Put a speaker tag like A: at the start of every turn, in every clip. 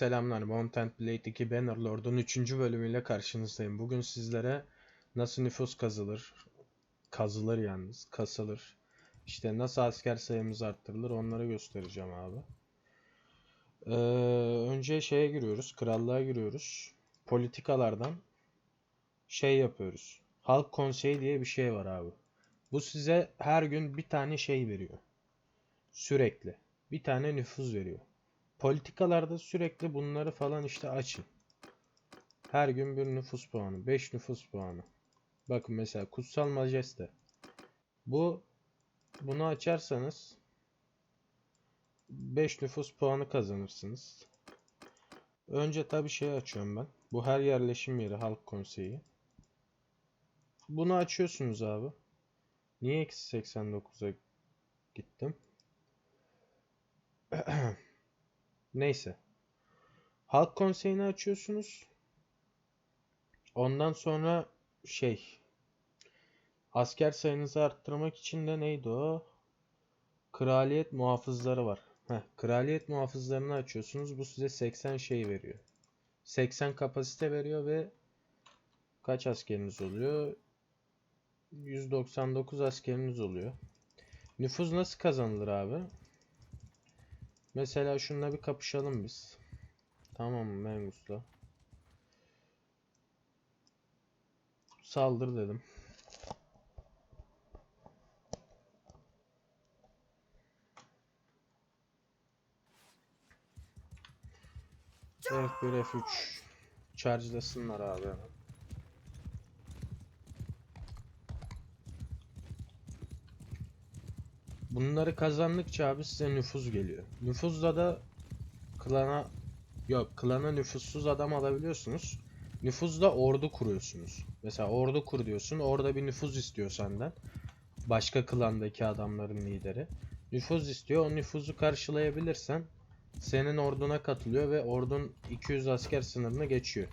A: selamlar. Mountain Blade 2 Bannerlord'un 3. bölümüyle karşınızdayım. Bugün sizlere nasıl nüfus kazılır, kazılır yalnız, kasılır. İşte nasıl asker sayımız arttırılır onları göstereceğim abi. Ee, önce şeye giriyoruz, krallığa giriyoruz. Politikalardan şey yapıyoruz. Halk konseyi diye bir şey var abi. Bu size her gün bir tane şey veriyor. Sürekli. Bir tane nüfuz veriyor. Politikalarda sürekli bunları falan işte açın. Her gün bir nüfus puanı. 5 nüfus puanı. Bakın mesela Kutsal Majeste. Bu bunu açarsanız 5 nüfus puanı kazanırsınız. Önce tabii şey açıyorum ben. Bu her yerleşim yeri halk konseyi. Bunu açıyorsunuz abi. Niye eksi 89'a gittim? Neyse. Halk konseyini açıyorsunuz. Ondan sonra şey asker sayınızı arttırmak için de neydi o? Kraliyet muhafızları var. Heh, kraliyet muhafızlarını açıyorsunuz. Bu size 80 şey veriyor. 80 kapasite veriyor ve kaç askeriniz oluyor? 199 askeriniz oluyor. Nüfuz nasıl kazanılır abi? Mesela şununla bir kapışalım biz. Tamam mı Mengus'la? Saldır dedim. F1 F3 Charge'lasınlar abi Bunları kazandıkça abi size nüfuz geliyor. Nüfuzda da klana yok klana nüfussuz adam alabiliyorsunuz. Nüfuzda ordu kuruyorsunuz. Mesela ordu kur diyorsun. Orada bir nüfuz istiyor senden. Başka klandaki adamların lideri. Nüfuz istiyor. O nüfuzu karşılayabilirsen senin orduna katılıyor ve ordun 200 asker sınırını geçiyor.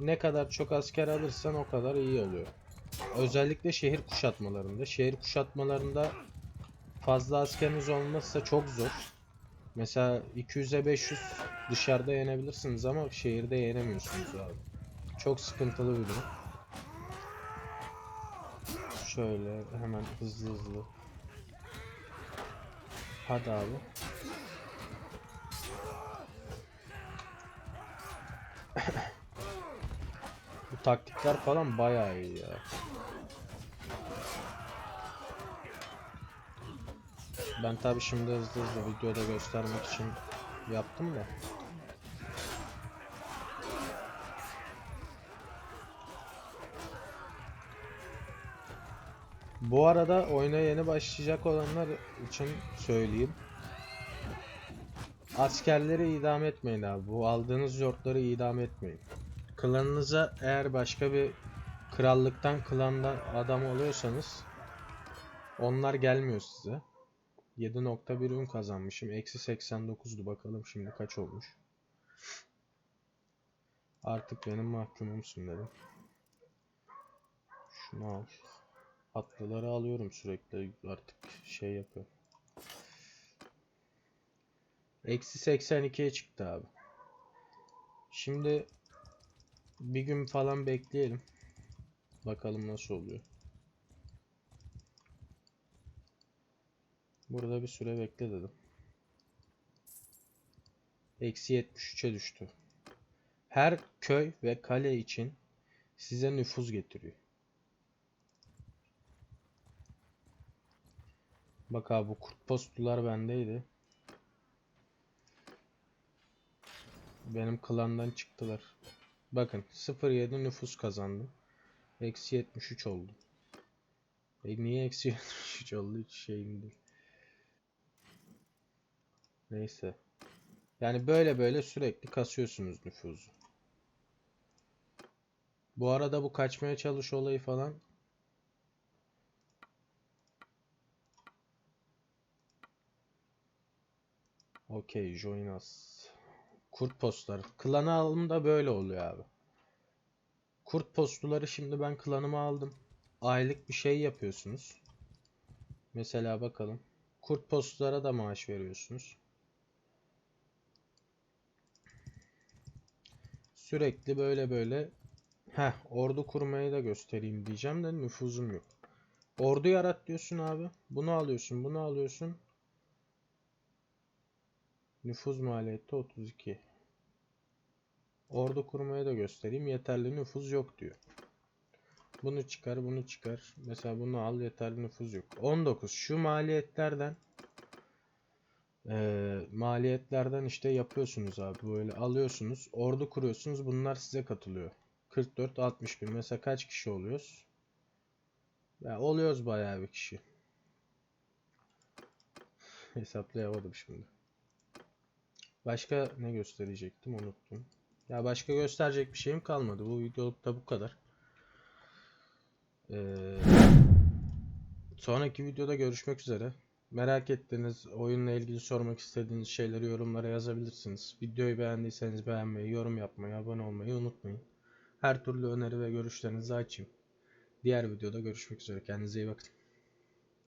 A: Ne kadar çok asker alırsan o kadar iyi oluyor. Özellikle şehir kuşatmalarında. Şehir kuşatmalarında fazla askeriniz olmazsa çok zor. Mesela 200'e 500 dışarıda yenebilirsiniz ama şehirde yenemiyorsunuz abi. Çok sıkıntılı bir durum. Şöyle hemen hızlı hızlı. Hadi abi. Bu taktikler falan bayağı iyi ya. Ben tabi şimdi hızlı hızlı videoda göstermek için yaptım da. Bu arada oyuna yeni başlayacak olanlar için söyleyeyim. Askerleri idam etmeyin abi. Bu aldığınız yurtları idam etmeyin. Klanınıza eğer başka bir krallıktan klanda adam oluyorsanız onlar gelmiyor size. 7.1 ün kazanmışım. Eksi 89'du. Bakalım şimdi kaç olmuş. Artık benim mahkumumsun dedim. Şunu al. Atlıları alıyorum sürekli. Artık şey yapıyorum. Eksi 82'ye çıktı abi. Şimdi bir gün falan bekleyelim. Bakalım nasıl oluyor. Burada bir süre bekle dedim. Eksi 73'e düştü. Her köy ve kale için size nüfuz getiriyor. Bak abi bu kurt postular bendeydi. Benim klandan çıktılar. Bakın 07 nüfus kazandım. Eksi 73 oldu. E niye eksi 73 oldu hiç şeyim değil. Neyse. Yani böyle böyle sürekli kasıyorsunuz nüfuzu. Bu arada bu kaçmaya çalış olayı falan Okey, join us. Kurt postları. Klanı alım da böyle oluyor abi. Kurt postuları şimdi ben klanıma aldım. Aylık bir şey yapıyorsunuz. Mesela bakalım. Kurt postlara da maaş veriyorsunuz. Sürekli böyle böyle Heh, ordu kurmayı da göstereyim diyeceğim de nüfuzum yok. Ordu yarat diyorsun abi. Bunu alıyorsun, bunu alıyorsun. Nüfuz maliyeti 32. Ordu kurmayı da göstereyim. Yeterli nüfuz yok diyor. Bunu çıkar, bunu çıkar. Mesela bunu al, yeterli nüfuz yok. 19. Şu maliyetlerden eee, maliyetlerden işte yapıyorsunuz abi. Böyle alıyorsunuz. Ordu kuruyorsunuz. Bunlar size katılıyor. 44, 61. Mesela kaç kişi oluyoruz? Ya oluyoruz bayağı bir kişi. Hesaplayamadım şimdi. Başka ne gösterecektim unuttum. Ya başka gösterecek bir şeyim kalmadı. Bu videolukta bu kadar. Ee, sonraki videoda görüşmek üzere. Merak ettiğiniz, oyunla ilgili sormak istediğiniz şeyleri yorumlara yazabilirsiniz. Videoyu beğendiyseniz beğenmeyi, yorum yapmayı, abone olmayı unutmayın. Her türlü öneri ve görüşlerinizi açayım. Diğer videoda görüşmek üzere. Kendinize iyi bakın.